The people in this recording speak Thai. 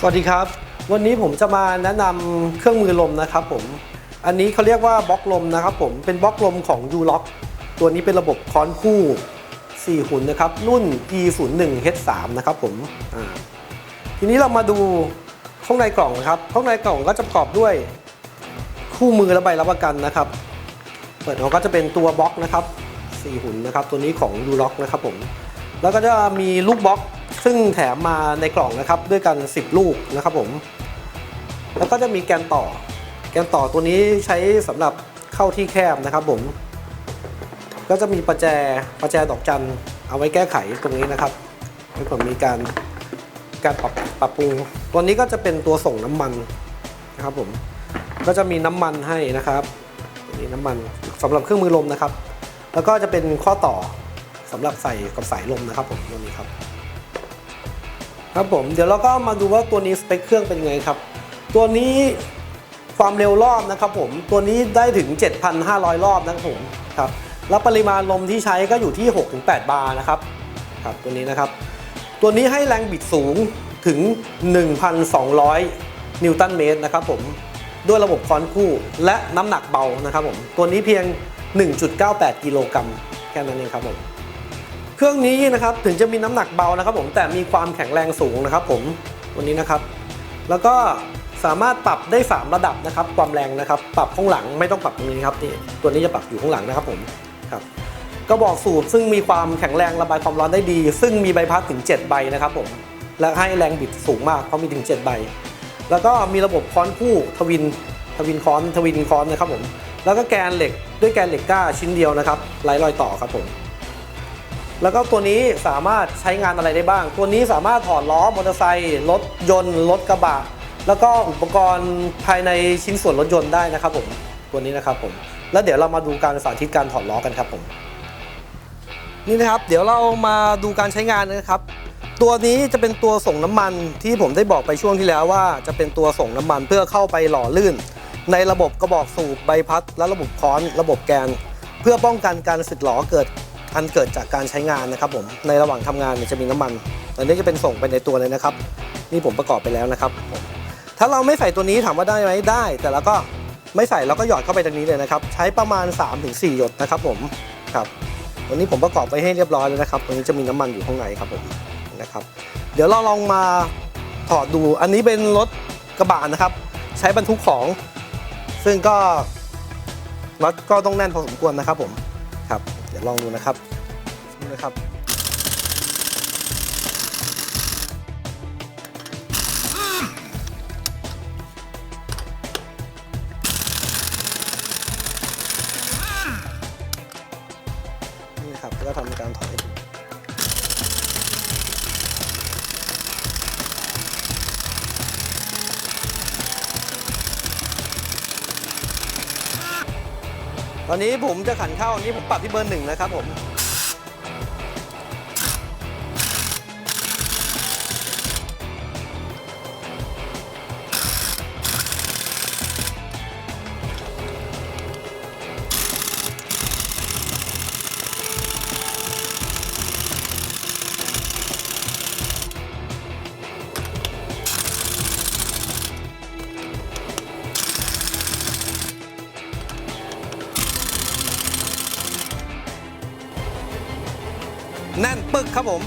สวัสดีครับ วันนี้ผมจะมาแนะนำเครื่องมือลมนะครับผม อันนี้เขาเรียกว่าบล็อกลมนะครับผม เป็นบล็อกลมของ u l o c k ตัวนี้เป็นระบบค้อนคู่ 4 หุ่นนะครับ รุ่น E01H3 นะครับผมทีนี้เรามาดูข้างในกล่องนะครับ ข้างในกล่องก็จะประกอบด้วยคู่มือและใบรับประกันนะครับ เปิดออกก็จะเป็นตัวบล็อกนะครับ 4 หุ่นนะครับ ตัวนี้ของ u l o c k นะครับผม แล้วก็จะมีลูกบล็อก ซึ่งแถมมาในกล่องนะครับด้วยกัน 10 ลูกนะครับผม แล้วก็จะมีแกนต่อ แกนต่อตัวนี้ใช้สำหรับเข้าที่แคบนะครับผม ก็จะมีประแจประแจดอกจันเอาไว้แก้ไขตรงนี้นะครับแล้วก็มีการการปรับปรับปรุง ตัวนี้ก็จะเป็นตัวส่งน้ำมันนะครับผม ก็จะมีน้ำมันให้นะครับนี่น้ำมันสำหรับเครื่องมือลมนะครับ แล้วก็จะเป็นข้อต่อสำหรับใส่กับสายลมนะครับผมตัวนี้ครับ ครับผมเดี๋ยวเราก็มาดูว่าตัวนี้สเปคเครื่องเป็นไงครับ ตัวนี้ความเร็วรอบนะครับผมตัวนี้ได้ถึง 7,500 รอบนะครับผมครับแล้วปริมาณลมที่ใช้ก็อยู่ที่ 6-8 บาร์นะครับครับตัวนี้นะครับ ตัวนี้ให้แรงบิดสูงถึง 1,200 นิวตันเมตรนะครับผมด้วยระบบคอนคู่และน้ำหนักเบานะครับผมตัวนี้เพียง 1.98 กิโลกรัมแค่นั้นเองครับผม เครื่องนี้นะครับถึงจะมีน้ำหนักเบานะครับผมแต่มีความแข็งแรงสูงนะครับผมตัวนี้นะครับ แล้วก็สามารถปรับได้ 3 ระดับนะครับ ความแรงนะครับ ปรับข้างหลังไม่ต้องปรับตรงนี้ครับนี่ตัวนี้จะปรับอยู่ข้างหลังนะครับผมครับก็บอกสูบซึ่งมีความแข็งแรงระบายความร้อนได้ดี ซึ่งมีใบพัดถึง 7 ใบนะครับผมและให้แรงบิดสูงมากเพราะมีถึง 7 ใบ แล้วก็มีระบบค้อนคู่ทวินทวินค้อนทวินค้อนนะครับผมแล้วก็แกนเหล็กด้วยแกนเหล็กก้าชิ้นเดียวนะครับไร้รอยต่อครับผม แล้วก็ตัวนี้สามารถใช้งานอะไรได้บ้าง ตัวนี้สามารถถอดล้อมอเตอร์ไซค์รถยนต์รถกระบะ แล้วก็อุปกรณ์ภายในชิ้นส่วนรถยนต์ได้นะครับผมตัวนี้นะครับผมแล้วเดี๋ยวเรามาดูการสาธิตการถอดล้อกันครับผมนี่นะครับ เดี๋ยวเรามาดูการใช้งานนะครับ ตัวนี้จะเป็นตัวส่งน้ำมันที่ผมได้บอกไปช่วงที่แล้วว่า จะเป็นตัวส่งน้ำมันเพื่อเข้าไปหล่อลื่น ในระบบกระบอกสูบใบพัด และระบบค้อนระบบแกน เพื่อป้องกันการสึกหลอเกิด อันเกิดจากการใช้งานนะครับผมในระหว่างทำงานจะมีน้ำมันอันนี้จะเป็นส่งไปในตัวเลยนะครับ นี่ผมประกอบไปแล้วนะครับ ถ้าเราไม่ใส่ตัวนี้ถามว่าได้ไหมได้ แต่เราก็ไม่ใส่เราก็หยอดเข้าไปตรงนี้เลยนะครับ ใช้ประมาณ 3-4 หยดนะครับผมครับวันนี้ผมประกอบไปให้เรียบร้อยแล้วนะครับตรงนี้จะมีน้ำมันอยู่ข้างในครับผมนะครับ เดี๋ยวเราลองมาถอดดู อันนี้เป็นรถกระบะนะครับ ใช้บรรทุกของ ซึ่งก็รถก็ต้องแน่นพอสมควรนะครับผมครับ ดี๋ยวลองดูนะครับดูนะครับ นี่นะครับ ก็ทำการถอย ตอนนี้ผมจะขันเข้านนี้ผมปรับที่เบอร์หนึ่งนะครับผม แน่นปึกครับผม